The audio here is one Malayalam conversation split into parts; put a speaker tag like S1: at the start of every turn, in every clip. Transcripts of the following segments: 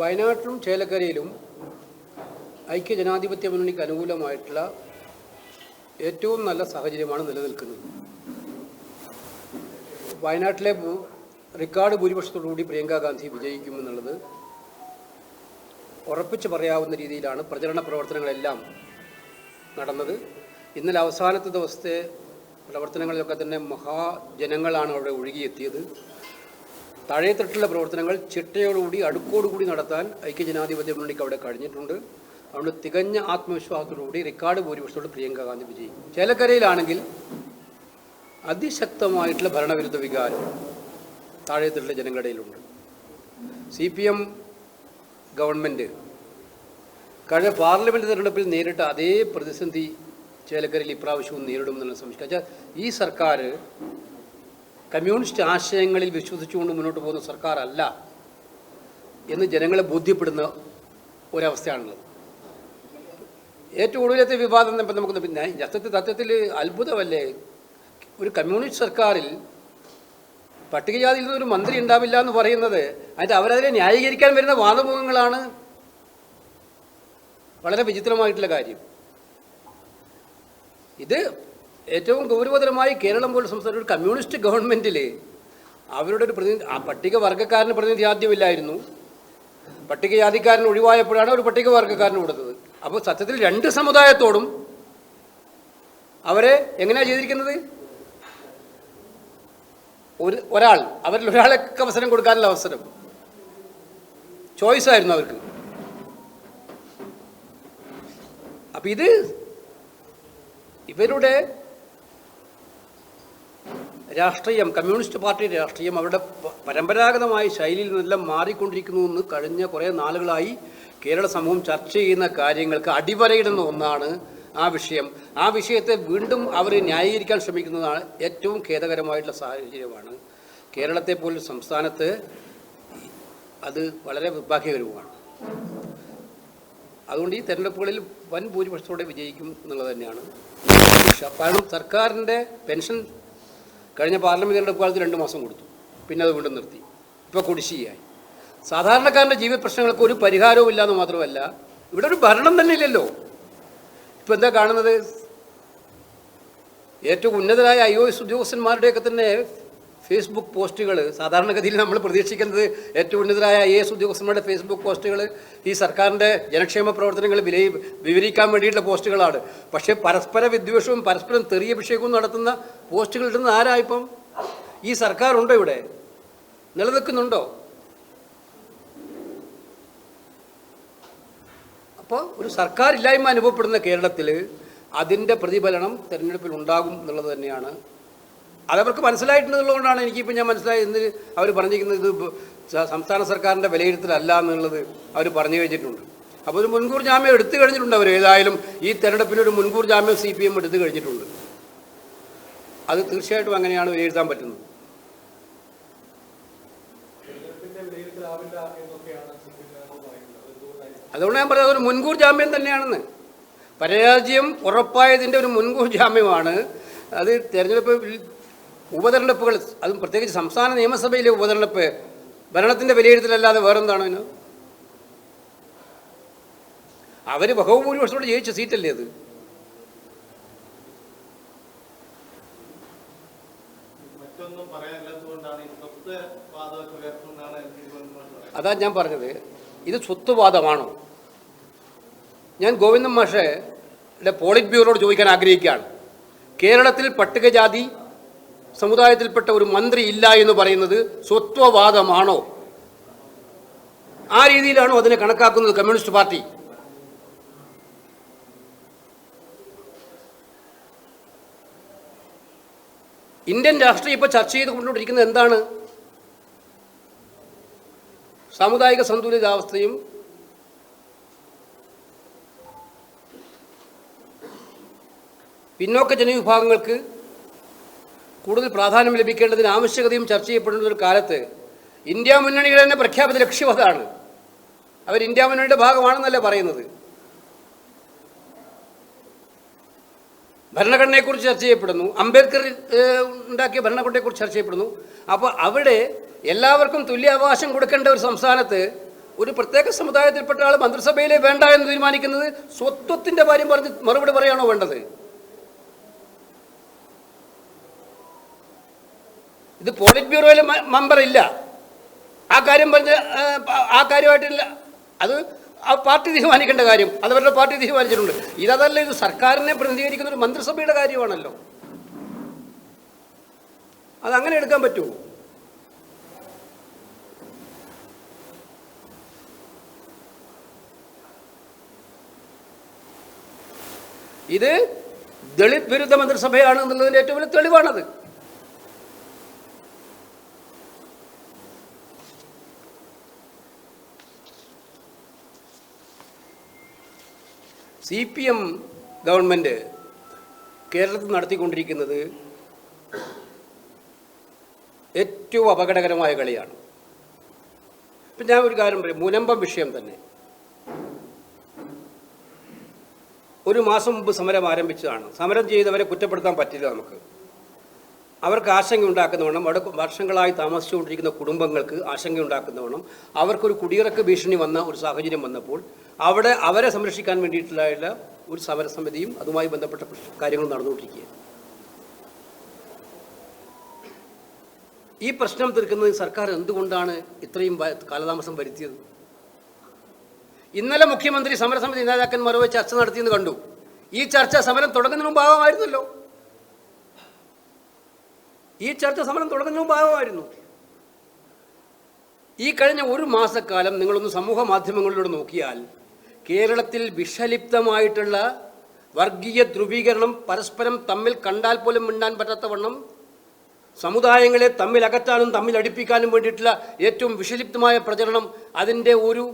S1: വയനാട്ടിലും ചേലക്കരയിലും ഐക്യ ജനാധിപത്യ മുന്നണിക്ക് അനുകൂലമായിട്ടുള്ള ഏറ്റവും നല്ല സാഹചര്യമാണ് നിലനിൽക്കുന്നത്. വയനാട്ടിലെ റെക്കോർഡ് ഭൂരിപക്ഷത്തോടുകൂടി പ്രിയങ്ക ഗാന്ധി വിജയിക്കുമെന്നുള്ളത് ഉറപ്പിച്ച് പറയാവുന്ന രീതിയിലാണ് പ്രചരണ പ്രവർത്തനങ്ങളെല്ലാം നടന്നത്. ഇന്നലെ അവസാനത്തെ ദിവസത്തെ പ്രവർത്തനങ്ങളിലൊക്കെ തന്നെ മഹാജനങ്ങളാണ് അവിടെ ഒഴുകിയെത്തിയത്. താഴെത്തട്ടിലുള്ള പ്രവർത്തനങ്ങൾ ചിട്ടയോടുകൂടി അടുക്കോടുകൂടി നടത്താൻ ഐക്യജനാധിപത്യ മുന്നണിക്ക് അവിടെ കഴിഞ്ഞിട്ടുണ്ട്. അതുകൊണ്ട് തികഞ്ഞ ആത്മവിശ്വാസത്തോടുകൂടി റെക്കോർഡ് ഭൂരിപക്ഷത്തോട് പ്രിയങ്ക ഗാന്ധി വിജയിക്കും ചേലക്കരയിലാണെങ്കിൽ അതിശക്തമായിട്ടുള്ള ഭരണവിരുദ്ധ വികാരം താഴെത്തട്ടിലെ ജനങ്ങളുടെ ഇടയിലുണ്ട് സി പി എം ഗവൺമെന്റ് കഴിഞ്ഞ പാർലമെന്റ് തിരഞ്ഞെടുപ്പിൽ നേരിട്ട അതേ പ്രതിസന്ധി ചേലക്കരയിൽ ഇപ്രാവശ്യവും നേരിടുമെന്നുള്ള സംശയം. ഈ സർക്കാർ കമ്മ്യൂണിസ്റ്റ് ആശയങ്ങളിൽ വിശ്വസിച്ചുകൊണ്ട് മുന്നോട്ട് പോകുന്ന സർക്കാർ അല്ല എന്ന് ജനങ്ങളെ ബോധ്യപ്പെടുന്ന ഒരവസ്ഥയാണുള്ളത്. ഏറ്റവും കൂടുതലത്തെ വിവാദം ഇപ്പം നമുക്ക് പിന്നെ സത്യത്തിൽ തത്വത്തിൽ അത്ഭുതമല്ലേ? ഒരു കമ്മ്യൂണിസ്റ്റ് സർക്കാരിൽ പട്ടികജാതിയിൽ നിന്ന് ഒരു മന്ത്രി ഉണ്ടാവില്ല എന്ന് പറയുന്നത് അതിന്റെ അവരതിനെ ന്യായീകരിക്കാൻ വരുന്ന വാദമുഖങ്ങളാണ്. വളരെ വിചിത്രമായിട്ടുള്ള കാര്യം. ഇത് ഏറ്റവും ഗൗരവതരമായി കേരളം പോലെ സംസ്ഥാന ഒരു കമ്മ്യൂണിസ്റ്റ് ഗവൺമെന്റിൽ അവരുടെ ഒരു പ്രതിനിധി ആ പട്ടിക വർഗക്കാരന് പ്രതിനിധി ആദ്യമില്ലായിരുന്നു പട്ടികജാതിക്കാരൻ ഒഴിവായപ്പോഴാണ് ഒരു പട്ടിക വർഗക്കാരന് കൊടുത്തത്. അപ്പോൾ സത്യത്തിൽ രണ്ട് സമുദായത്തോടും അവരെ എങ്ങനെയാണ് ചെയ്തിരിക്കുന്നത്? ഒരു ഒരാൾ അവരിൽ ഒരാളൊക്കെ അവസരം കൊടുക്കാനുള്ള അവസരം. ചോയ്സ് ആയിരുന്നു അവർക്ക്. അപ്പം ഇത് ഇവരുടെ രാഷ്ട്രീയം കമ്മ്യൂണിസ്റ്റ് പാർട്ടി രാഷ്ട്രീയം അവരുടെ പരമ്പരാഗതമായ ശൈലിയിൽ നിന്നെല്ലാം മാറിക്കൊണ്ടിരിക്കുന്നു എന്ന് കഴിഞ്ഞ കുറേ നാളുകളായി കേരള സമൂഹം ചർച്ച ചെയ്യുന്ന കാര്യങ്ങൾക്ക് അടിവരയിടുന്ന ഒന്നാണ് ആ വിഷയം. ആ വിഷയത്തെ വീണ്ടും അവർ ന്യായീകരിക്കാൻ ശ്രമിക്കുന്നതാണ് ഏറ്റവും ഖേദകരമായിട്ടുള്ള സാഹചര്യമാണ്. കേരളത്തെ പോലൊരു സംസ്ഥാനത്ത് അത് വളരെ നിർഭാഗ്യകരവുമാണ് അതുകൊണ്ട് ഈ തെരഞ്ഞെടുപ്പുകളിൽ വൻ ഭൂരിപക്ഷത്തോടെ വിജയിക്കും എന്നുള്ളത് തന്നെയാണ്. കാരണം സർക്കാരിന്റെ പെൻഷൻ കഴിഞ്ഞ പാർലമെന്റ് തിരഞ്ഞെടുപ്പ് കാലത്ത് രണ്ട് മാസം കൊടുത്തു. പിന്നെ അത് വീണ്ടും നിർത്തി. ഇപ്പോൾ കുടിശ്ശിയായി സാധാരണക്കാരന്റെ ജീവിത പ്രശ്നങ്ങൾക്ക് ഒരു പരിഹാരവും ഇല്ലാന്ന് മാത്രമല്ല ഇവിടെ ഒരു ഭരണം തന്നെ ഇല്ലല്ലോ. ഇപ്പം എന്താ കാണുന്നത്? ഏറ്റവും ഉന്നതരായ ഐ ഒ എസ് ഉദ്യോഗസ്ഥന്മാരുടെയൊക്കെ തന്നെ ഫേസ്ബുക്ക് പോസ്റ്റുകൾ സാധാരണഗതിയിൽ നമ്മൾ പ്രതീക്ഷിക്കുന്നത് ഏറ്റവും ഉന്നതരായ ഐ എസ് ഉദ്യോഗസ്ഥന്മാരുടെ ഫേസ്ബുക്ക് പോസ്റ്റുകൾ ഈ സർക്കാരിന്റെ ജനക്ഷേമ പ്രവർത്തനങ്ങൾ വിലയി വിവരിക്കാൻ വേണ്ടിയിട്ടുള്ള പോസ്റ്റുകളാണ്. പക്ഷേ പരസ്പര വിദ്വേഷവും പരസ്പരം തെറിയ അഭിഷേകവും നടത്തുന്ന പോസ്റ്റുകൾ ഇടുന്ന ആരാ ഇപ്പം? ഈ സർക്കാരുണ്ടോ ഇവിടെ? നിലനിൽക്കുന്നുണ്ടോ? അപ്പോൾ ഒരു സർക്കാരില്ലായ്മ അനുഭവപ്പെടുന്ന കേരളത്തിൽ അതിന്റെ പ്രതിഫലനം തെരഞ്ഞെടുപ്പിൽ ഉണ്ടാകും എന്നുള്ളത് തന്നെയാണ് അതവർക്ക് മനസ്സിലായിട്ടുള്ളതുകൊണ്ടാണ് എനിക്കിപ്പോൾ ഞാൻ മനസ്സിലായി ഇന്ന് അവർ പറഞ്ഞിരിക്കുന്നത് ഇത് സംസ്ഥാന സർക്കാരിന്റെ വിലയിരുത്തലല്ല എന്നുള്ളത് അവർ പറഞ്ഞു കഴിഞ്ഞിട്ടുണ്ട്. അപ്പോൾ ഒരു മുൻകൂർ ജാമ്യം എടുത്തു കഴിഞ്ഞിട്ടുണ്ട് അവർ. ഏതായാലും ഈ തെരഞ്ഞെടുപ്പിന് ഒരു മുൻകൂർ ജാമ്യം സി പി എം എടുത്തു കഴിഞ്ഞിട്ടുണ്ട്. അത് തീർച്ചയായിട്ടും അങ്ങനെയാണ് വിലയിരുത്താൻ പറ്റുന്നത്. അതുകൊണ്ട് ഞാൻ പറഞ്ഞത് ഒരു മുൻകൂർ ജാമ്യം തന്നെയാണെന്ന്. പരാജയം ഉറപ്പായതിന്റെ ഒരു മുൻകൂർ ജാമ്യമാണ്. അത് തെരഞ്ഞെടുപ്പ് ഉപതെരഞ്ഞെടുപ്പുകൾ അതും പ്രത്യേകിച്ച് സംസ്ഥാന നിയമസഭയിലെ ഉപതെരഞ്ഞെടുപ്പ് ഭരണത്തിന്റെ വിലയിരുത്തലല്ലാതെ വേറെന്താണോ അതിന്? അവർ ബഹുഭൂരിപക്ഷത്തോട് ജയിച്ച സീറ്റല്ലേ അത്? അതാ ഞാൻ പറഞ്ഞത്. ഇത് സ്വത്ത്വാദമാണോ ഞാൻ ഗോവിന്ദൻ മാഷയുടെ പോളിറ്റ് ബ്യൂറോട് ചോദിക്കാൻ ആഗ്രഹിക്കുകയാണ്. കേരളത്തിൽ പട്ടികജാതി സമുദായത്തിൽപ്പെട്ട ഒരു മന്ത്രി ഇല്ല എന്ന് പറയുന്നത് സ്വത്വവാദമാണോ? ആ രീതിയിലാണോ അതിനെ കണക്കാക്കുന്നത് കമ്മ്യൂണിസ്റ്റ് പാർട്ടി? ഇന്ത്യൻ രാഷ്ട്രീയം ഇപ്പോൾ ചർച്ച ചെയ്തുകൊണ്ടിരിക്കുന്നത് എന്താണ്? സാമുദായിക സന്തുലിതാവസ്ഥയും പിന്നോക്ക ജനവിഭാഗങ്ങൾക്ക് കൂടുതൽ പ്രാധാന്യം ലഭിക്കേണ്ടതിന് ആവശ്യകതയും ചർച്ച ചെയ്യപ്പെടുന്ന ഒരു കാലത്ത് ഇന്ത്യ മുന്നണിയുടെ തന്നെ പ്രഖ്യാപിത ലക്ഷ്യം അതാണ്. അവർ ഇന്ത്യ മുന്നണിയുടെ ഭാഗമാണെന്നല്ല പറയുന്നത്. ഭരണഘടനയെക്കുറിച്ച് ചർച്ച ചെയ്യപ്പെടുന്നു. അംബേദ്കർ ഉണ്ടാക്കിയ ഭരണഘടനയെക്കുറിച്ച് ചർച്ച ചെയ്യപ്പെടുന്നു. അപ്പോൾ അവിടെ എല്ലാവർക്കും തുല്യ അവകാശം കൊടുക്കേണ്ട ഒരു സംസ്ഥാനത്ത് ഒരു പ്രത്യേക സമുദായത്തിൽപ്പെട്ട ആൾ മന്ത്രിസഭയിലെ വേണ്ട എന്ന് തീരുമാനിക്കുന്നത് സ്വത്വത്തിന്റെ കാര്യം പറഞ്ഞ് മറുപടി പറയാണോ വേണ്ടത്? ഇത് പോളിറ്റ് ബ്യൂറോയിലെ മെമ്പർ ഇല്ല. ആ കാര്യം പറഞ്ഞ് ആ, കാര്യമായിട്ടില്ല. അത് ആ പാർട്ടി തീരുമാനിക്കേണ്ട കാര്യം. അത് അവരുടെ പാർട്ടി തീരുമാനിച്ചിട്ടുണ്ട്. ഇതല്ല ഇത് സർക്കാരിനെ പ്രതിനിധീകരിക്കുന്ന ഒരു മന്ത്രിസഭയുടെ കാര്യമാണല്ലോ. അതങ്ങനെ എടുക്കാൻ പറ്റുമോ ഇത് ദളിത് വിരുദ്ധ മന്ത്രിസഭയാണ് എന്നുള്ളതിന്റെ ഏറ്റവും വലിയ തെളിവാണത്. സി പി എം ഗവൺമെന്റ് കേരളത്തിൽ നടത്തിക്കൊണ്ടിരിക്കുന്നത് ഏറ്റവും അപകടകരമായ കളിയാണ്. ഇപ്പം ഞാൻ ഒരു കാര്യം പറയും. മുനമ്പം വിഷയം തന്നെ. ഒരു മാസം മുമ്പ് സമരം ആരംഭിച്ചതാണ്. സമരം ചെയ്തവരെ കുറ്റപ്പെടുത്താൻ പറ്റില്ല നമുക്ക്. അവർക്ക് ആശങ്ക ഉണ്ടാക്കുന്നവണ്ണം അവിടെ വർഷങ്ങളായി താമസിച്ചുകൊണ്ടിരിക്കുന്ന കുടുംബങ്ങൾക്ക് ആശങ്ക ഉണ്ടാക്കുന്നവണ്ണം അവർക്കൊരു കുടിയിറക്ക ഭീഷണി വന്ന ഒരു സാഹചര്യം വന്നപ്പോൾ അവിടെ അവരെ സംരക്ഷിക്കാൻ വേണ്ടിയിട്ടുള്ള ഒരു സമരസമിതിയും അതുമായി ബന്ധപ്പെട്ട കാര്യങ്ങൾ നടന്നുകൊണ്ടിരിക്കുകയാണ്. ഈ പ്രശ്നം തീർക്കുന്നതിന് സർക്കാർ എന്തുകൊണ്ടാണ് ഇത്രയും കാലതാമസം വരുത്തിയത്? ഇന്നലെ മുഖ്യമന്ത്രി സമരസമിതി നേതാക്കന്മാരോ ചർച്ച നടത്തിയെന്ന് കണ്ടു. ഈ ചർച്ച സമരം തുടങ്ങുന്നതിന് ഭാഗമായിരുന്നല്ലോ ഈ ചർച്ച സമരം തുടങ്ങുന്ന ഭാഗമായിരുന്നു ഈ കഴിഞ്ഞ ഒരു മാസക്കാലം നിങ്ങളൊന്ന് സമൂഹ മാധ്യമങ്ങളിലൂടെ നോക്കിയാൽ കേരളത്തിൽ വിഷലിപ്തമായിട്ടുള്ള വർഗീയ ധ്രുവീകരണം പരസ്പരം തമ്മിൽ കണ്ടാൽ പോലും മിണ്ടാൻ പറ്റാത്തവണ്ണം സമുദായങ്ങളെ തമ്മിൽ അകറ്റാനും തമ്മിൽ അടുപ്പിക്കാനും വേണ്ടിയിട്ടുള്ള ഏറ്റവും വിഷലിപ്തമായ പ്രചരണം അതിന്റെ ഒരു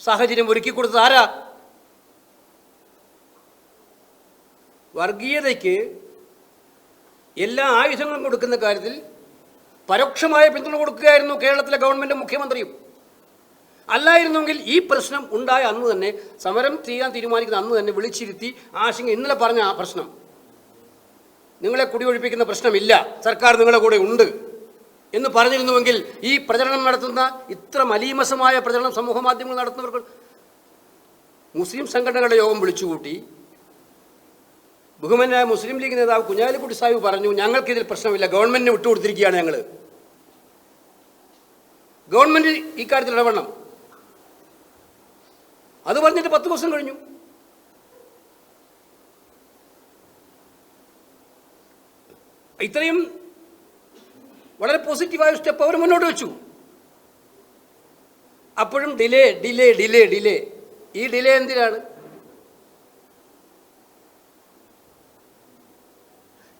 S1: സാഹചര്യം ഒരുക്കി കൊടുത്തത് ആരാ? വർഗീയതയ്ക്ക് എല്ലാ ആയുധങ്ങളും കൊടുക്കുന്ന കാര്യത്തിൽ പരോക്ഷമായ പിന്തുണ കൊടുക്കുകയായിരുന്നു കേരളത്തിലെ ഗവൺമെന്റ് മുഖ്യമന്ത്രിയും. അല്ലായിരുന്നെങ്കിൽ ഈ പ്രശ്നം ഉണ്ടായ അന്ന് തന്നെ സമരം ചെയ്യാൻ തീരുമാനിക്കുന്ന അന്ന് തന്നെ വിളിച്ചിരുത്തി ആശങ്ക ഇന്നലെ പറഞ്ഞ ആ പ്രശ്നം. നിങ്ങളെ കുടിയൊഴിപ്പിക്കുന്ന പ്രശ്നമില്ല. സർക്കാർ നിങ്ങളുടെ കൂടെ ഉണ്ട് എന്ന് പറഞ്ഞിരുന്നുവെങ്കിൽ ഈ പ്രചരണം നടത്തുന്ന ഇത്ര മലീമസമായ പ്രചരണം സമൂഹ മാധ്യമങ്ങൾ നടത്തുന്നവർക്ക് മുസ്ലിം സംഘടനകളുടെ യോഗം വിളിച്ചുകൂട്ടി. ബഹുമാനായ മുസ്ലിം ലീഗ് നേതാവ് കുഞ്ഞാലിക്കുട്ടി സാഹിബ് പറഞ്ഞു ഞങ്ങൾക്കിതിൽ പ്രശ്നമില്ല. ഗവൺമെന്റിന് വിട്ടുകൊടുത്തിരിക്കുകയാണ് ഞങ്ങൾ ഗവൺമെന്റ് ഇക്കാര്യത്തിൽ ഇടപെടണം. അത് പറഞ്ഞിട്ട് പത്ത് ദിവസം കഴിഞ്ഞു. ഇത്രയും വളരെ പോസിറ്റീവായ സ്റ്റെപ്പ് അവർ മുന്നോട്ട് വെച്ചു. അപ്പോഴും ഡിലേ ഡിലേ ഡിലേ ഡിലേ. ഈ ഡിലേ എന്തിനാണ്?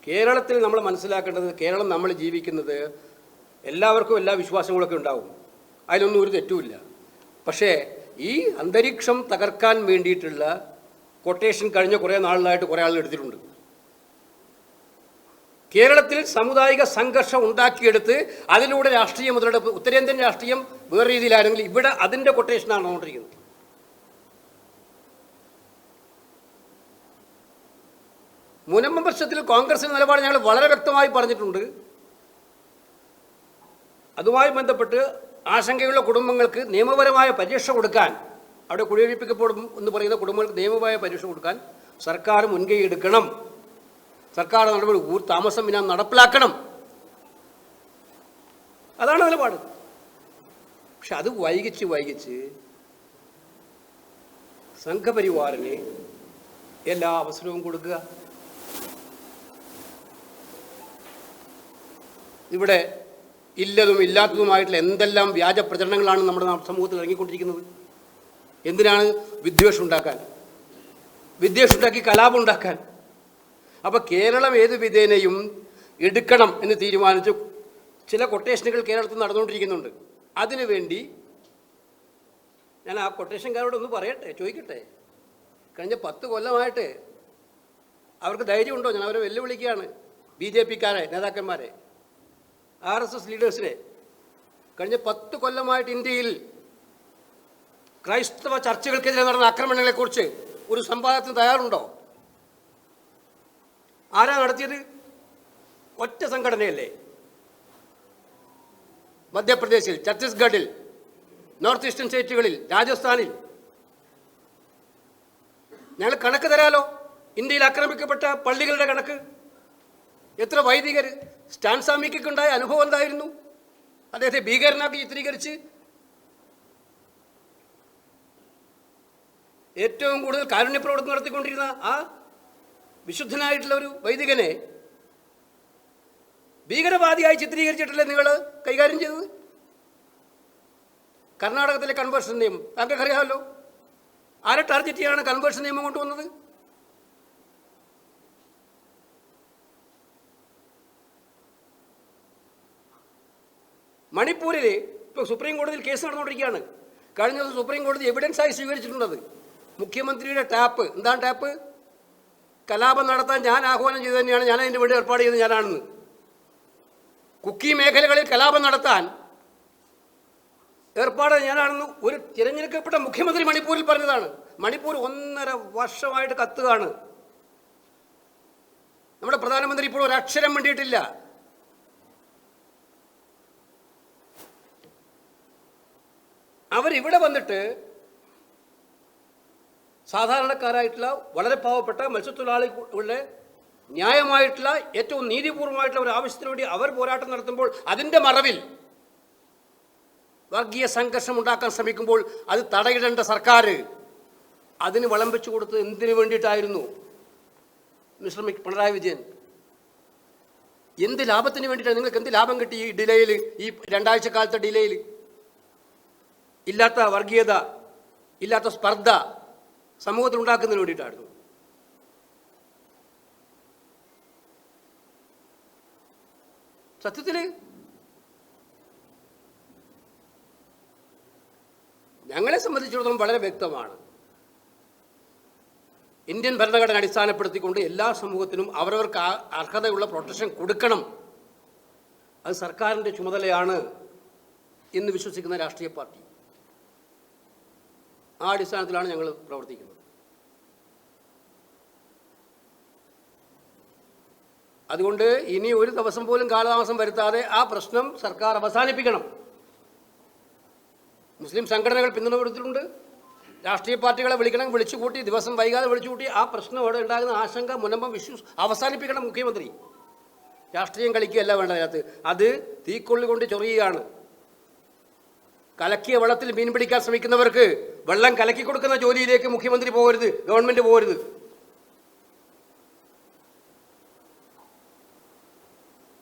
S1: കേരളത്തിൽ നമ്മൾ മനസ്സിലാക്കേണ്ടത് കേരളം നമ്മൾ ജീവിക്കുന്നത് എല്ലാവർക്കും എല്ലാ വിശ്വാസങ്ങളൊക്കെ ഉണ്ടാവും. അതിലൊന്നും ഒരു തെറ്റുമില്ല. പക്ഷേ ഈ അന്തരീക്ഷം തകർക്കാൻ വേണ്ടിയിട്ടുള്ള കൊട്ടേഷൻ കഴിഞ്ഞ കുറേ നാളിലായിട്ട് കുറേ ആളുകൾ എടുത്തിട്ടുണ്ട്. കേരളത്തിൽ സാമുദായിക സംഘർഷം ഉണ്ടാക്കിയെടുത്ത് അതിലൂടെ രാഷ്ട്രീയം മുതലെടുപ്പ് ഉത്തരേന്ത്യൻ രാഷ്ട്രീയം വേറെ രീതിയിലാണെങ്കിൽ ഇവിടെ അതിന്റെ കൊട്ടേഷനാണ് നടന്നുകൊണ്ടിരിക്കുന്നത് മുനമ്പം പ്രശ്നത്തിൽ കോൺഗ്രസിന്റെ നിലപാട് ഞങ്ങൾ വളരെ വ്യക്തമായി പറഞ്ഞിട്ടുണ്ട്. അതുമായി ബന്ധപ്പെട്ട് ആശങ്കയുള്ള കുടുംബങ്ങൾക്ക് നിയമപരമായ പരീക്ഷ കൊടുക്കാൻ അവിടെ കുടിയൊഴിപ്പിക്കപ്പെടും എന്ന് പറയുന്ന കുടുംബങ്ങൾക്ക് നിയമപരമായ പരീക്ഷ കൊടുക്കാൻ സർക്കാർ മുൻകൈ എടുക്കണം. സർക്കാർ നടപടി ഊർ താമസം ഇനം നടപ്പിലാക്കണം. അതാണ് നിലപാട്. പക്ഷെ അത് വൈകിച്ച് വൈകിച്ച് സംഘപരിവാറിന് എല്ലാ അവസരവും കൊടുക്കുക. ഇവിടെ ഇല്ലതും ഇല്ലാത്തതുമായിട്ടുള്ള എന്തെല്ലാം വ്യാജ പ്രചരണങ്ങളാണ് നമ്മുടെ സമൂഹത്തിൽ ഇറങ്ങിക്കൊണ്ടിരിക്കുന്നത്? എന്തിനാണ് വിദ്വേഷം ഉണ്ടാക്കാൻ? വിദ്വേഷം ഉണ്ടാക്കി കലാപം ഉണ്ടാക്കാൻ. അപ്പോൾ കേരളം ഏത് വിധേനയും എടുക്കണം എന്ന് തീരുമാനിച്ചു ചില കൊട്ടേഷനുകൾ കേരളത്തിൽ നടന്നുകൊണ്ടിരിക്കുന്നുണ്ട്. അതിനുവേണ്ടി ഞാൻ ആ കൊട്ടേഷൻകാരോട് ഒന്ന് പറയട്ടെ ചോദിക്കട്ടെ? കഴിഞ്ഞ പത്ത് കൊല്ലമായിട്ട് അവർക്ക് ധൈര്യമുണ്ടോ? ഞാൻ അവരെ വെല്ലുവിളിക്കുകയാണ്. ബി ജെ പിക്കാരെ നേതാക്കന്മാരെ. ആർ എസ് എസ് ലീഡേഴ്സിനെ കഴിഞ്ഞ പത്ത് കൊല്ലമായിട്ട് ഇന്ത്യയിൽ ക്രൈസ്തവ ചർച്ചകൾക്കെതിരെ നടന്ന ആക്രമണങ്ങളെക്കുറിച്ച് ഒരു സംവാദത്തിന് തയ്യാറുണ്ടോ? ആരാ നടത്തിയത്? ഒറ്റ സംഘടനയല്ലേ? മധ്യപ്രദേശിൽ ഛത്തീസ്ഗഡിൽ നോർത്ത് ഈസ്റ്റേൺ സ്റ്റേറ്റുകളിൽ രാജസ്ഥാനിൽ. ഞങ്ങൾ കണക്ക് തരാലോ? ഇന്ത്യയിൽ ആക്രമിക്കപ്പെട്ട പള്ളികളുടെ കണക്ക്? എത്ര വൈദികർ സ്റ്റാൻ അനുഭവം എന്തായിരുന്നു? അദ്ദേഹത്തെ ഭീകരനാക്കി ചിത്രീകരിച്ച് ഏറ്റവും കൂടുതൽ കാരുണ്യപ്രവർത്തനം നടത്തിക്കൊണ്ടിരുന്ന ആ വിശുദ്ധനായിട്ടുള്ള ഒരു വൈദികനെ ഭീകരവാദിയായി ചിത്രീകരിച്ചിട്ടല്ലേ നിങ്ങൾ കൈകാര്യം ചെയ്തത്? കർണാടകത്തിലെ കൺവേർഷൻ നിയമം. താങ്കൾക്ക് അറിയാമല്ലോ ആരെ ടാർഗറ്റ് ചെയ്യാണ് കൺവേർഷൻ നിയമം കൊണ്ടുവന്നത്? മണിപ്പൂരിൽ ഇപ്പോൾ സുപ്രീം കോടതിയിൽ കേസ് നടന്നുകൊണ്ടിരിക്കുകയാണ്. കഴിഞ്ഞ ദിവസം സുപ്രീം കോടതി എവിഡൻസ് ആയി സ്വീകരിച്ചിട്ടുള്ളത് മുഖ്യമന്ത്രിയുടെ ടാപ്പ്. എന്താണ് ടാപ്പ്? കലാപം നടത്താൻ ഞാൻ ആഹ്വാനം ചെയ്തു തന്നെയാണ് ഞാൻ അതിന്റെ വേണ്ടി ഏർപ്പാട് ചെയ്തത് ഞാനാണെന്ന്. കുക്കി മേഖലകളിൽ കലാപം നടത്താൻ ഏർപ്പാട് ഞാനാണെന്ന് ഒരു തിരഞ്ഞെടുക്കപ്പെട്ട മുഖ്യമന്ത്രി മണിപ്പൂരിൽ പറഞ്ഞതാണ്. മണിപ്പൂർ ഒന്നര വർഷമായിട്ട് കത്തുകയാണ്. നമ്മുടെ പ്രധാനമന്ത്രി ഇപ്പോൾ ഒരു അക്ഷരം വേണ്ടിയിട്ടില്ല അവരിവിടെ വന്നിട്ട് സാധാരണക്കാരായിട്ടുള്ള വളരെ പാവപ്പെട്ട മത്സ്യത്തൊഴിലാളികളുടെ ന്യായമായിട്ടുള്ള ഏറ്റവും നീതിപൂർവമായിട്ടുള്ള ഒരു ആവശ്യത്തിന് വേണ്ടി അവർ പോരാട്ടം നടത്തുമ്പോൾ അതിന്റെ മറവിൽ വർഗീയ സംഘർഷം ഉണ്ടാക്കാൻ ശ്രമിക്കുമ്പോൾ അത് തടയിടേണ്ട സർക്കാർ അതിന് വളം വെച്ചു കൊടുത്തത് എന്തിനു വേണ്ടിയിട്ടായിരുന്നു? മിസ്റ്റർ പിണറായി വിജയൻ. എന്ത് ലാഭത്തിന് വേണ്ടിയിട്ടാണ്? നിങ്ങൾക്ക് എന്ത് ലാഭം കിട്ടി ഈ ഡിലേയിൽ ഈ രണ്ടാഴ്ച കാലത്തെ ഡിലേയിൽ? ഇല്ലാത്ത വർഗീയത ഇല്ലാത്ത സ്പർദ്ധ സമൂഹത്തിൽ ഉണ്ടാക്കുന്നതിന് വേണ്ടിയിട്ടായിരുന്നു. സത്യത്തിൽ ഞങ്ങളെ സംബന്ധിച്ചിടത്തോളം വളരെ വ്യക്തമാണ്. ഇന്ത്യൻ ഭരണഘടന അടിസ്ഥാനപ്പെടുത്തിക്കൊണ്ട് എല്ലാ സമൂഹത്തിനും അവരവർക്ക് അർഹതയുള്ള പ്രൊട്ടക്ഷൻ കൊടുക്കണം. അത് സർക്കാരിന്റെ ചുമതലയാണ് എന്ന് വിശ്വസിക്കുന്ന രാഷ്ട്രീയ പാർട്ടി. ആ അടിസ്ഥാനത്തിലാണ് ഞങ്ങൾ പ്രവർത്തിക്കുന്നത്. അതുകൊണ്ട് ഇനി ഒരു ദിവസം പോലും കാലതാമസം വരുത്താതെ ആ പ്രശ്നം സർക്കാർ അവസാനിപ്പിക്കണം. മുസ്ലിം സംഘടനകൾ പിന്തുണ കൊടുത്തിട്ടുണ്ട്. രാഷ്ട്രീയ പാർട്ടികളെ വിളിക്കണം വിളിച്ചുകൂട്ടി ദിവസം വൈകാതെ വിളിച്ചുകൂട്ടി ആ പ്രശ്നം അവിടെ ഉണ്ടാകുന്ന ആശങ്ക മുനമ്പം വിശ്വസ് അവസാനിപ്പിക്കണം മുഖ്യമന്ത്രി. രാഷ്ട്രീയം കളിക്കുകയല്ല വേണ്ട അതിനകത്ത് അത് തീക്കൊള്ളി കൊണ്ട് ചൊറിയുകയാണ്. കലക്കിയ വെള്ളത്തിൽ മീൻ പിടിക്കാൻ ശ്രമിക്കുന്നവർക്ക് വെള്ളം കലക്കി കൊടുക്കുന്ന ജോലിയിലേക്ക് മുഖ്യമന്ത്രി പോകരുത് ഗവൺമെന്റ് പോകരുത്.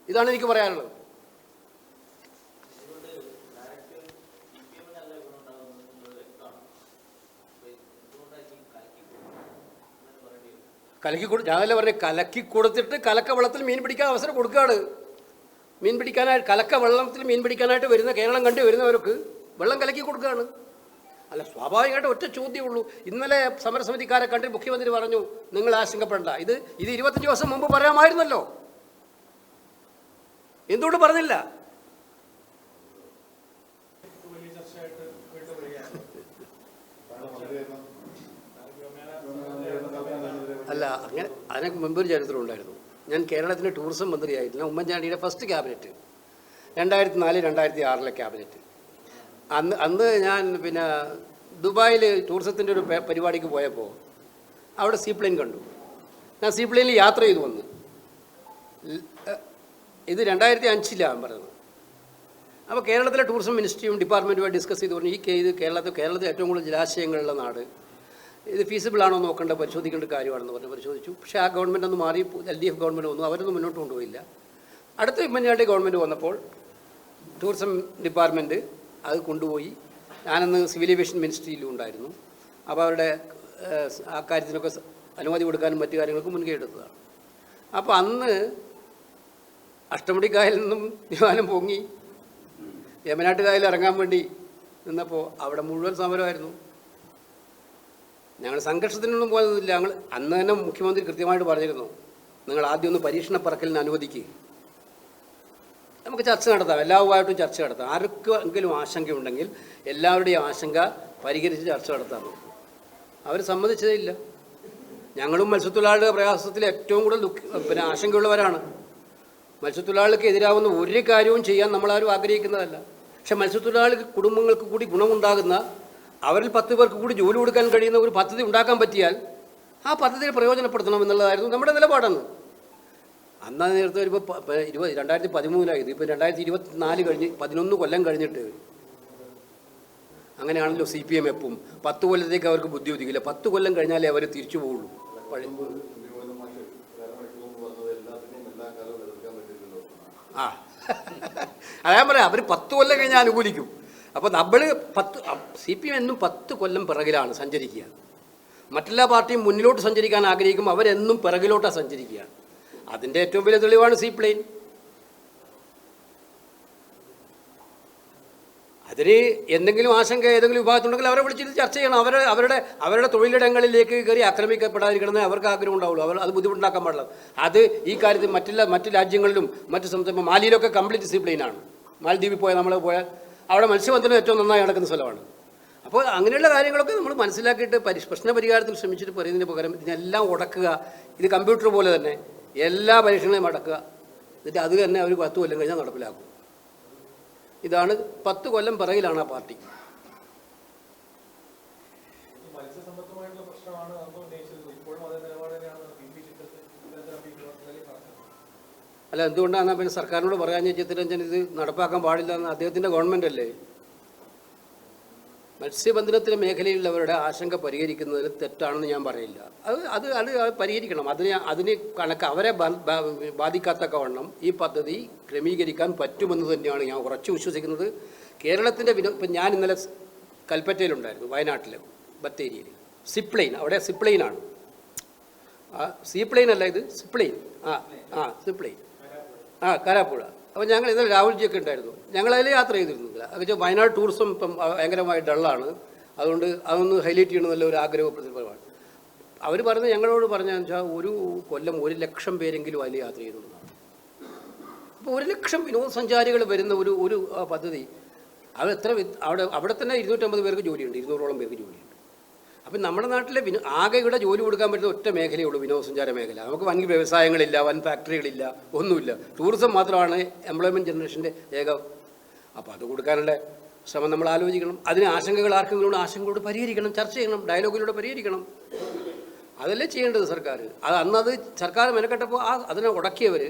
S1: ഇതാണ് എനിക്ക് പറയാനുള്ളത്. കലക്കി കൊടു ഞാനല്ലേ പറഞ്ഞു കലക്കി കൊടുത്തിട്ട് കലക്ക വെള്ളത്തിൽ മീൻ പിടിക്കാൻ അവസരം കൊടുക്കുകയാണ് മീൻ പിടിക്കാനായിട്ട് കലക്ക വെള്ളത്തിൽ മീൻ പിടിക്കാനായിട്ട് വരുന്ന കേരളം കണ്ടു വരുന്നവർക്ക് വെള്ളം കലക്കി കൊടുക്കുകയാണ്. അല്ല സ്വാഭാവികമായിട്ട് ഒറ്റ ചോദ്യമുള്ളൂ ഇന്നലെ സമരസമിതിക്കാരെ കണ്ട് മുഖ്യമന്ത്രി പറഞ്ഞു നിങ്ങൾ ആശങ്കപ്പെടേണ്ട. ഇത് ഇത് ഇരുപത്തഞ്ച് ദിവസം മുമ്പ് പറയാമായിരുന്നല്ലോ. എന്തുകൊണ്ട് പറഞ്ഞില്ല? അല്ല അങ്ങനെ അതിനൊക്കെ മുമ്പ് ഒരു ചരിത്രം ഉണ്ടായിരുന്നു. ഞാൻ കേരളത്തിന്റെ ടൂറിസം മന്ത്രിയായിരുന്നു. ഉമ്മൻചാണ്ടിയുടെ ഫസ്റ്റ് ക്യാബിനറ്റ് രണ്ടായിരത്തി നാല് രണ്ടായിരത്തി ആറിലെ ക്യാബിനറ്റ് അന്ന് അന്ന് ഞാൻ പിന്നെ ദുബായിൽ ടൂറിസത്തിന്റെ ഒരു പരിപാടിക്ക് പോയപ്പോൾ അവിടെ സീപ്ലെയിൻ കണ്ടു. ഞാൻ സീപ്ലെയിനിൽ യാത്ര ചെയ്തു വന്ന്. ഇത് രണ്ടായിരത്തി അഞ്ചിലാണ് പറയുന്നത് അപ്പോൾ കേരളത്തിലെ ടൂറിസം മിനിസ്ട്രിയും ഡിപ്പാർട്ട്മെന്റുമായി ഡിസ്കസ് ചെയ്ത് പറഞ്ഞു ഈ ഇത് കേരളത്തിൽ കേരളത്തിൽ ഏറ്റവും കൂടുതൽ ജലാശയങ്ങളുള്ള നാട് ഇത് ഫീസിബിൾ ആണോ നോക്കേണ്ട പരിശോധിക്കേണ്ട കാര്യമാണെന്ന് പറഞ്ഞു പരിശോധിച്ചു. പക്ഷേ ആ ഗവൺമെന്റ് ഒന്ന് മാറി എൽ ഡി എഫ് ഗവൺമെന്റ് വന്നു അവരൊന്നും മുന്നോട്ട് കൊണ്ടുപോയില്ല. അടുത്ത ഉമ്മൻചാണ്ടി ഗവൺമെന്റ് വന്നപ്പോൾ ടൂറിസം ഡിപ്പാർട്ട്മെന്റ് അത് കൊണ്ടുപോയി. ഞാനന്ന് സിവിൽ ഏവിയേഷൻ മിനിസ്ട്രിയിലും ഉണ്ടായിരുന്നു. അപ്പോൾ അവരുടെ ആ കാര്യത്തിനൊക്കെ അനുമതി കൊടുക്കാനും മറ്റു കാര്യങ്ങൾക്കും മുൻകൈ എടുത്തതാണ്. അപ്പോൾ അന്ന് അഷ്ടമുടിക്കായലിൽ നിന്നും വിമാനം പൊങ്ങി യമനാട്ട് കായലിൽ ഇറങ്ങാൻ വേണ്ടി നിന്നപ്പോൾ അവിടെ മുഴുവൻ സമരമായിരുന്നു. ഞങ്ങൾ സംഘർഷത്തിനൊന്നും പോകുന്നില്ല ഞങ്ങൾ അന്ന് തന്നെ മുഖ്യമന്ത്രി കൃത്യമായിട്ട് പറഞ്ഞിരുന്നു നിങ്ങൾ ആദ്യം ഒന്ന് പരീക്ഷണ പറക്കലിന് അനുവദിക്കുക നമുക്ക് ചർച്ച നടത്താം. എല്ലാവരുമായിട്ടും ചർച്ച നടത്താം. ആർക്കെങ്കിലും ആശങ്കയുണ്ടെങ്കിൽ എല്ലാവരുടെയും ആശങ്ക പരിഹരിച്ച് ചർച്ച നടത്താം അവർ സമ്മതിച്ചതേ ഇല്ല ഞങ്ങളും മത്സ്യത്തൊഴിലാളികളുടെ പ്രയാസത്തിൽ ഏറ്റവും കൂടുതൽ പിന്നെ ആശങ്കയുള്ളവരാണ്. മത്സ്യത്തൊഴിലാളികൾക്ക് എതിരാവുന്ന ഒരു കാര്യവും ചെയ്യാൻ നമ്മളാരും ആഗ്രഹിക്കുന്നതല്ല. പക്ഷെ മത്സ്യത്തൊഴിലാളി കുടുംബങ്ങൾക്ക് കൂടി ഗുണമുണ്ടാകുന്ന അവരിൽ പത്ത് പേർക്ക് കൂടി ജോലി കൊടുക്കാൻ കഴിയുന്ന ഒരു പദ്ധതി ഉണ്ടാക്കാൻ പറ്റിയാൽ ആ പദ്ധതിയെ പ്രയോജനപ്പെടുത്തണം എന്നുള്ളതായിരുന്നു നമ്മുടെ നിലപാടെന്ന്. അന്ന് നേരത്തെ ഒരു ഇരുപത് രണ്ടായിരത്തി പതിമൂന്നിലായത് ഇപ്പോൾ രണ്ടായിരത്തി ഇരുപത്തിനാല് കഴിഞ്ഞ് പതിനൊന്ന് കൊല്ലം കഴിഞ്ഞിട്ട്. അങ്ങനെയാണല്ലോ സി പി എം എപ്പും. പത്ത് കൊല്ലത്തേക്ക് അവർക്ക് ബുദ്ധി ഒതുക്കില്ല പത്ത് കൊല്ലം കഴിഞ്ഞാലേ അവർ തിരിച്ചു പഴയ ആ. അതാ പറയാം അവർ പത്ത് കൊല്ലം കഴിഞ്ഞാൽ അനുകൂലിക്കും. അപ്പോൾ നമ്മൾ പത്ത് സി പി എം എന്നും പത്ത് കൊല്ലം പിറകിലാണ് സഞ്ചരിക്കുക. മറ്റെല്ലാ പാർട്ടിയും മുന്നിലോട്ട് സഞ്ചരിക്കാൻ ആഗ്രഹിക്കും അവരെന്നും പിറകിലോട്ടാണ് സഞ്ചരിക്കുക. അതിന്റെ ഏറ്റവും വലിയ തെളിവാണ് സീ പ്ലെയിൻ അതിന് എന്തെങ്കിലും ആശങ്ക ഏതെങ്കിലും വിഭാഗത്തുണ്ടെങ്കിൽ അവരെ വിളിച്ചിട്ട് ചർച്ച ചെയ്യണം. അവരെ അവരുടെ അവരുടെ തൊഴിലിടങ്ങളിലേക്ക് കയറി ആക്രമിക്കപ്പെടാതിരിക്കണമെന്ന് അവർക്ക് ആഗ്രഹം ഉണ്ടാവുള്ളൂ. അവർ അത് ബുദ്ധിമുട്ടുണ്ടാക്കാൻ പാടില്ല. അത് ഈ കാര്യത്തിൽ മറ്റുള്ള മറ്റു രാജ്യങ്ങളിലും മറ്റു സംസ്ഥാന മാലിയിലൊക്കെ കംപ്ലീറ്റ് സീപ്ലെയിനാണ് മാലദ്വീപിൽ പോയാൽ നമ്മൾ പോയാൽ അവിടെ മത്സ്യബന്ധനം ഏറ്റവും നന്നായി നടക്കുന്ന സ്ഥലമാണ്. അപ്പോൾ അങ്ങനെയുള്ള കാര്യങ്ങളൊക്കെ നമ്മൾ മനസ്സിലാക്കിയിട്ട് പരി പ്രശ്ന പരിഹാരത്തിൽ ശ്രമിച്ചിട്ട് പറയുന്നതിന് പകരം ഇതിനെല്ലാം ഉടക്കുക. ഇത് കമ്പ്യൂട്ടർ പോലെ തന്നെ. എല്ലാ പരീക്ഷണങ്ങളെയും അടക്കുക. എന്നിട്ട് അത് തന്നെ അവർ പത്ത് കൊല്ലം കഴിഞ്ഞാൽ നടപ്പിലാക്കും. ഇതാണ് പത്ത് കൊല്ലം പിറകിലാണ് ആ പാർട്ടി. അല്ല എന്തുകൊണ്ടാണ് പിന്നെ സർക്കാരിനോട് പറയാൻ ചിത്രരഞ്ജൻ ഇത് നടപ്പാക്കാൻ പാടില്ല എന്ന്? അദ്ദേഹത്തിന്റെ ഗവൺമെന്റ് അല്ലേ? മത്സ്യബന്ധനത്തിന്റെ മേഖലയിലുള്ളവരുടെ ആശങ്ക പരിഹരിക്കുന്നതിന് തെറ്റാണെന്ന് ഞാൻ പറയില്ല. അത് അത് അത് പരിഹരിക്കണം. അതിന് അതിന് കണക്ക് അവരെ ബാധിക്കാത്തക്കവണ്ണം ഈ പദ്ധതി ക്രമീകരിക്കാൻ പറ്റുമെന്ന് തന്നെയാണ് ഞാൻ ഉറച്ചു വിശ്വസിക്കുന്നത്. കേരളത്തിന്റെ വിനോ ഇപ്പം ഞാൻ ഇന്നലെ കൽപ്പറ്റയിലുണ്ടായിരുന്നു വയനാട്ടിൽ ബത്തേരിയിൽ സിപ്ലെയിൻ അവിടെ സിപ്ലൈനാണ്. ആ സീപ്ലൈൻ അല്ല ഇത്? സിപ്ലെയിൻ ആ ആ സിപ്ലെയിൻ ആ കാരാപ്പുഴ. അപ്പോൾ ഞങ്ങൾ ഇന്നലെ രാഹുൽജിയൊക്കെ ഉണ്ടായിരുന്നു. ഞങ്ങളതിൽ യാത്ര ചെയ്തിരുന്നില്ല. അത് വയനാട് ടൂറിസം ഇപ്പം ഭയങ്കരമായി ഡള്ളാണ് അതുകൊണ്ട് അതൊന്ന് ഹൈലൈറ്റ് ചെയ്യണമെന്നുള്ള ഒരു ആഗ്രഹ പ്രതിഫലമാണ് അവർ പറഞ്ഞത് ഞങ്ങളോട് പറഞ്ഞതെന്ന് വെച്ചാൽ ഒരു കൊല്ലം ഒരു ലക്ഷം പേരെങ്കിലും അതിൽ യാത്ര ചെയ്തിട്ടുണ്ടാവും അപ്പോൾ ഒരു ലക്ഷം വിനോദസഞ്ചാരികൾ വരുന്ന ഒരു ഒരു പദ്ധതി അത് എത്ര അവിടെ അവിടെ തന്നെ ഇരുന്നൂറ്റമ്പത് പേർക്ക് ജോലിയുണ്ട്. ഇരുന്നൂറോളം പേർക്ക് ജോലിയുണ്ട്. അപ്പം നമ്മുടെ നാട്ടിലെ വിനോ ആകെ ഇവിടെ ജോലി കൊടുക്കാൻ പറ്റുന്ന ഒറ്റ മേഖലയേ ഉള്ളൂ വിനോദസഞ്ചാര മേഖല. നമുക്ക് വൻ വ്യവസായങ്ങളില്ല വൻ ഫാക്ടറികളില്ല ഒന്നുമില്ല. ടൂറിസം മാത്രമാണ് എംപ്ലോയ്മെന്റ് ജനറേഷന്റെ ഏക അപ്പോൾ അത് കൊടുക്കാനുള്ള ശ്രമം നമ്മൾ ആലോചിക്കണം. അതിന് ആശങ്കകൾ ആർക്കെങ്കിലും ആശങ്കകളോട് പരിഹരിക്കണം ചർച്ച ചെയ്യണം ഡയലോഗിലൂടെ പരിഹരിക്കണം. അതല്ലേ ചെയ്യേണ്ടത് സർക്കാർ അത് അന്നത് സർക്കാർ മെനക്കെട്ടപ്പോൾ ആ അതിനെ ഉടക്കിയവർ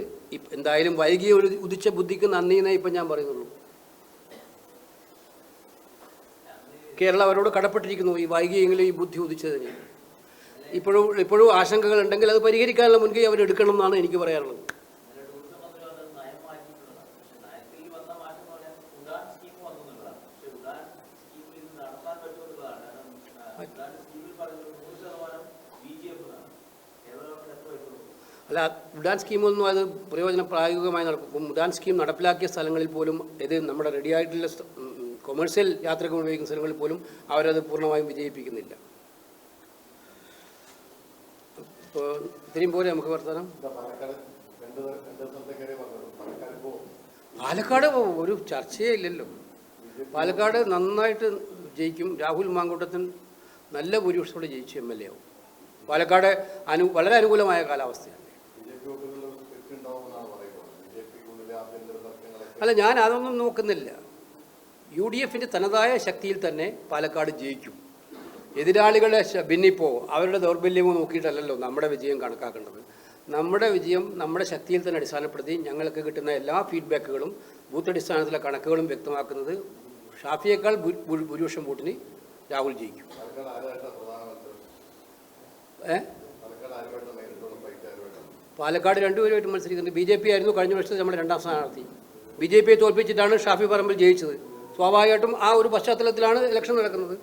S1: എന്തായാലും വൈകിയ ഒരു ഉദിച്ച ബുദ്ധിക്ക് നന്ദിയെന്നേ ഇപ്പം ഞാൻ പറയുന്നുള്ളൂ. കേരളം അവരോട് കടപ്പെട്ടിരിക്കുന്നു. ഈ വൈകിയെങ്കിലും ഈ ബുദ്ധി ഉദിച്ചതിന്. ഇപ്പോഴും ഇപ്പോഴും ആശങ്കകൾ ഉണ്ടെങ്കിൽ അത് പരിഹരിക്കാനുള്ള മുൻകൈ അവർ എടുക്കണം എന്നാണ് എനിക്ക് പറയാനുള്ളത്. അല്ല ഉഡാൻ സ്കീമൊന്നും അത് പ്രയോജന പ്രായോഗികമായി നടക്കും. ഉഡാൻ സ്കീം നടപ്പിലാക്കിയ സ്ഥലങ്ങളിൽ പോലും ഇത് നമ്മുടെ റെഡിയായിട്ടുള്ള കൊമേഴ്സ്യൽ യാത്രകൾ ഉപയോഗിക്കുന്ന സ്ഥലങ്ങളിൽ പോലും അവരത് പൂർണമായും വിജയിപ്പിക്കുന്നില്ല. ഇപ്പോൾ ഇത്രയും പോലെ നമുക്ക് വർത്തമാനം പാലക്കാട് ഒരു ചർച്ചയേ ഇല്ലല്ലോ. പാലക്കാട് നന്നായിട്ട് ജയിക്കും. രാഹുൽ മാങ്കൂട്ടത്തിൽ നല്ല ഭൂരിപക്ഷത്തോടെ ജയിച്ചു എം എൽ എ ആവും. പാലക്കാട് അനു വളരെ അനുകൂലമായ കാലാവസ്ഥയാണ്. അല്ല ഞാൻ അതൊന്നും നോക്കുന്നില്ല. യു ഡി എഫിന്റെ തനതായ ശക്തിയിൽ തന്നെ പാലക്കാട് ജയിക്കും. എതിരാളികളെ ഭിന്നിപ്പോ അവരുടെ ദൗർബല്യമോ നോക്കിയിട്ടല്ലല്ലോ നമ്മുടെ വിജയം കണക്കാക്കേണ്ടത്. നമ്മുടെ വിജയം നമ്മുടെ ശക്തിയിൽ തന്നെ അടിസ്ഥാനപ്പെടുത്തി ഞങ്ങൾക്ക് കിട്ടുന്ന എല്ലാ ഫീഡ്ബാക്കുകളും ബൂത്ത് അടിസ്ഥാനത്തിലെ കണക്കുകളും വ്യക്തമാക്കുന്നത് ഷാഫിയേക്കാൾ ഭൂരിപക്ഷം വോട്ടിന് രാഹുൽ ജയിക്കും. ഏ? പാലക്കാട് രണ്ടുപേരുമായിട്ട് മത്സരിക്കുന്നത് ബി ജെ പി ആയിരുന്നു കഴിഞ്ഞ വർഷത്തെ നമ്മുടെ രണ്ടാം സ്ഥാനാർത്ഥി. ബി ജെ പിയെ തോൽപ്പിച്ചിട്ടാണ് ഷാഫി പറമ്പിൽ ജയിച്ചത്. സ്വാഭാവികമായിട്ടും ആ ഒരു പശ്ചാത്തലത്തിലാണ് ഇലക്ഷൻ നടക്കുന്നത്.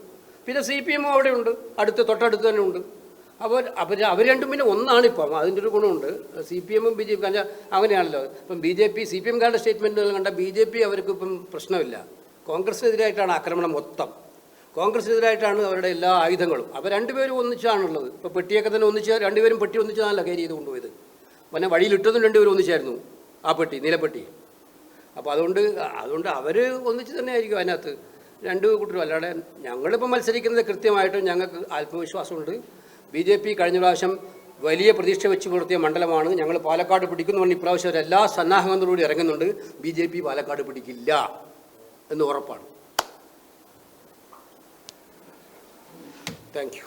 S1: പിന്നെ സി പി എമ്മും അവിടെയുണ്ട് അടുത്ത് തൊട്ടടുത്ത് തന്നെ ഉണ്ട്. അപ്പോൾ അവർ അവർ രണ്ടും പിന്നെ ഒന്നാണ് ഇപ്പം അതിന്റെ ഒരു ഗുണമുണ്ട്. സി പി എമ്മും ബി ജെ പി കാരണം അങ്ങനെയാണല്ലോ. ഇപ്പം B J P C P എംകാരുടെ സ്റ്റേറ്റ്മെന്റുകൾ കണ്ട ബി ജെ പി അവർക്ക് ഇപ്പം പ്രശ്നമില്ല. കോൺഗ്രസിനെതിരായിട്ടാണ് ആക്രമണം മൊത്തം. കോൺഗ്രസിനെതിരായിട്ടാണ് അവരുടെ എല്ലാ ആയുധങ്ങളും. അപ്പോൾ രണ്ടുപേരും ഒന്നിച്ചാണുള്ളത്. ഇപ്പോൾ പെട്ടിയൊക്കെ തന്നെ ഒന്നിച്ച് രണ്ടുപേരും പെട്ടി ഒന്നിച്ചാണല്ലോ കയറി ചെയ്ത് കൊണ്ടുപോയത്. പിന്നെ വഴിയിലിട്ടതും രണ്ടുപേരും ഒന്നിച്ചായിരുന്നു. ആ പെട്ടി നീലപ്പെട്ടി. അപ്പോൾ അതുകൊണ്ട് അതുകൊണ്ട് അവർ ഒന്നിച്ച് തന്നെ ആയിരിക്കും അതിനകത്ത്. രണ്ട് കൂട്ടരും അല്ലാതെ ഞങ്ങളിപ്പോൾ മത്സരിക്കുന്നത് കൃത്യമായിട്ടും ഞങ്ങൾക്ക് ആത്മവിശ്വാസമുണ്ട്. ബി ജെ പി കഴിഞ്ഞ പ്രാവശ്യം വലിയ പ്രതീക്ഷ വെച്ച് പുലർത്തിയ മണ്ഡലമാണ്. ഞങ്ങൾ പാലക്കാട് പിടിക്കുന്നു പറഞ്ഞ് ഇപ്രാവശ്യം അവരെല്ലാ സന്നാഹങ്ങളോടുകൂടി ഇറങ്ങുന്നുണ്ട്. ബി ജെ പി പാലക്കാട് പിടിക്കില്ല എന്ന് ഉറപ്പാണ്. താങ്ക്